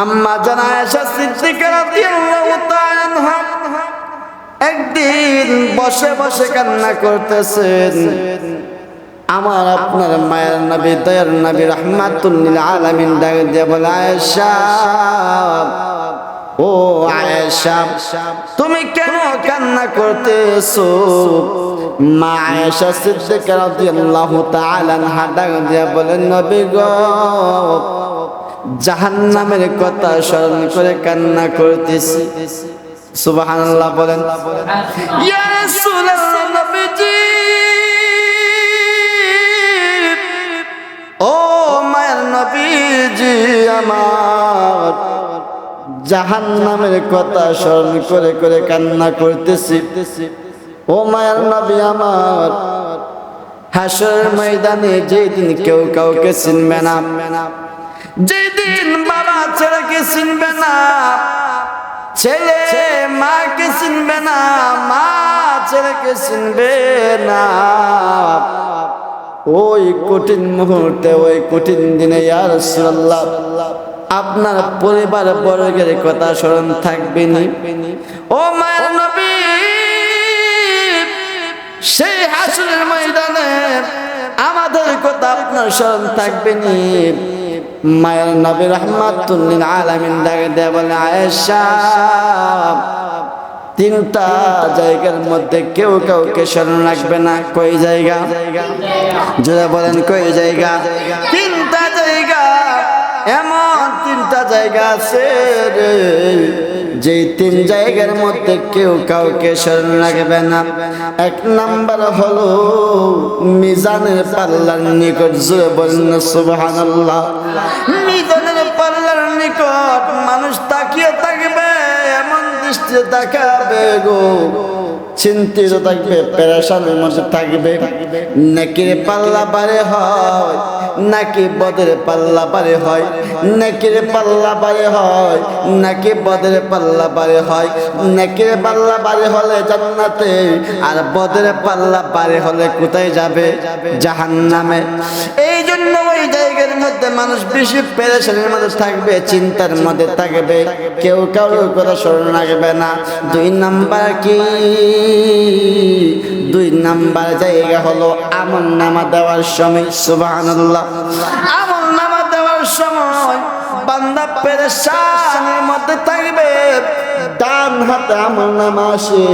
আম্মা জানা আয়েশা একদিন বসে বসে কান্না করতেছেন। আমার আপনার মায়ের নবী, দয়ার নবী রহমাতুল্লিল আলামিন ডাক দিয়ে বলে, আয়েশা, ও আয়েশা, তুমি কেন কান্না করতেছো? মা আয়েশা সিদ্দিকা রাদিয়াল্লাহু তাআলা ডাক দিয়ে বলে, নবী গো জাহান্নামের কথা স্মরণ করে কান্না করতেছি। সুবহানাল্লাহ বলেন, ইয়া রাসূলুল্লাহ ও মায়ের নবীজি আমার, জাহান্নামের কথা স্মরণ করে করে কান্না করতেছি। ও মায়ের নবী আমার হাসরের ময়দানে যেদিন কেউ কাউকে চিনবে না যেদিন বাবা ছেলেকে চিনবে না, ছেলে মাকে চিনবে না, মা ছেলেকে চিনবে না। ওই কঠিন মুহূর্তে, ওই কঠিন দিনে আপনার পরিবার বর্গের কথা স্মরণ থাকবে ও মায়ের নবী, সেই হাসরের ময়দানে আমাদের কথা আপনার স্মরণ থাকবে নি? মায়ের নবী রহমাতুল্লিন আলামিন ডাকে দেয় বলে, আয়েশা, তিনটা জায়গার মধ্যে কেউ কাউকে স্মরণ রাখবে না। কই জায়গা? যারা বলেন, কই জায়গা? তিনটা জায়গা, এমন তিনটা জায়গা আছে যে তিন জায়গার মধ্যে কেউ কাউকে স্মরণ রাখবে না। এক নাম্বার হলো মিজানের পাল্লার নিকট জুড়ে বলেন, সুবহানাল্লাহ। মিজানের পাল্লার নিকট মানুষ তাকিয়ে থাকবে, এমন দৃষ্টি তাকাবে গো। চিন্তিত থাকবে, পেরেশানের মধ্যে থাকবে। নাকি পাল্লা বারে হয়। নাকি বদের পাল্লা বারে হয়? নাকি পাল্লা বারে হয়, নাকি বদের পাল্লা বারে হয়? নাকি পাল্লা বারে হলে জান্নাতে, আর বদের পাল্লা বারে হলে কোথায় যাবে? জাহান্নামে। এই জন্য ওই জায়গার মধ্যে মানুষ বেশি পেরেশানির মধ্যে থাকবে, চিন্তার মধ্যে থাকবে। কেউ কারোর কথা স্মরণ রাখবে না। দুই নাম্বার কি? দুই নাম্বার জায়গা হলো আমল নামা দেওয়ার সময়, সুবহানাল্লাহ। আমল নামা দেওয়ার সময় বান্দা পেরেশানির মধ্যে থাকবে। ডান হাতে আমল নামা আসে,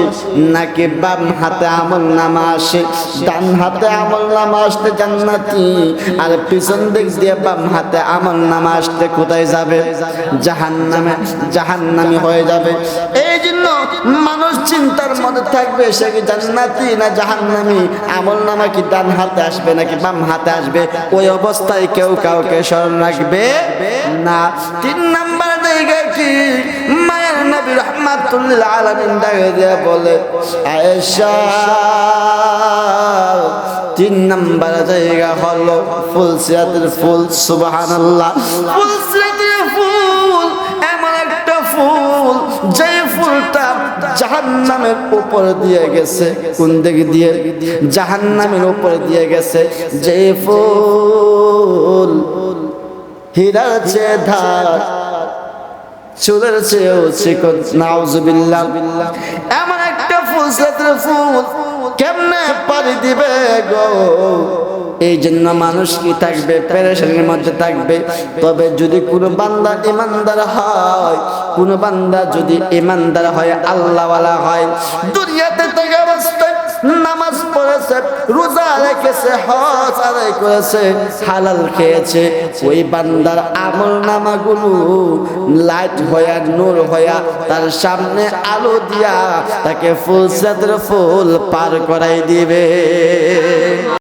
নাকি বাম হাতে আমল নামা আসে? ডান হাতে আমল নামা আসতে জান্নাতি, আর পিছন দিক দিয়ে বাম হাতে আমল নামা আসতে কোথায় যাবে? জাহান্নামে, জাহান্নামি হয়ে যাবে। এই জন্য মানুষ চিন্তার মধ্যে থাকবে, সে কি জান্নাতি না জাহান্নামি? আমল নামা কি ডান হাতে আসবে নাকি বাম হাতে আসবে? ওই অবস্থায় কেউ কাউকে স্মরণ রাখবে না। তিন নাম্বার জায়গা কি? মায়ের নবী রহমাতুল্লিল আলামিন ডাকে দিয়ে বলে, আয়েশা। তিন নাম্বার জায়গা হলো ফুল সিরাতের ফুল, সুবহানাল্লাহ। ফুল সিরাতের ফুল, এমন একটা ফুল যে জাহান্নামের উপর দিয়ে গেছে। কোন দিকে দিয়ে? জাহান্নামের উপর দিয়ে গেছে। যে ফুল হীরার চেয়ে ধার, চুলের চেয়েও চিকন। নাউজুবিল্লাহ। এমন একটা ফুল ফুল। কেমনে পারি দিবে গো? এই জন্য মানুষ কি থাকবে? পেরেশানির মধ্যে থাকবে। তবে যদি কোনো বান্দা ইমানদার হয়, কোনো বান্দা যদি ইমানদার হয়, আল্লাহওয়ালা হয়, দুনিয়াতে থেকে নামাজ পড়েছে, রোজা রেখেছে, হজ আদায় করেছে, হালাল খেয়েছে। ওই বান্দার আমল নামাগুলো লাইট হইয়া, নূর হইয়া তার সামনে আলো দিয়া তাকে ফুল সাদের ফুল পার করাই দিবে।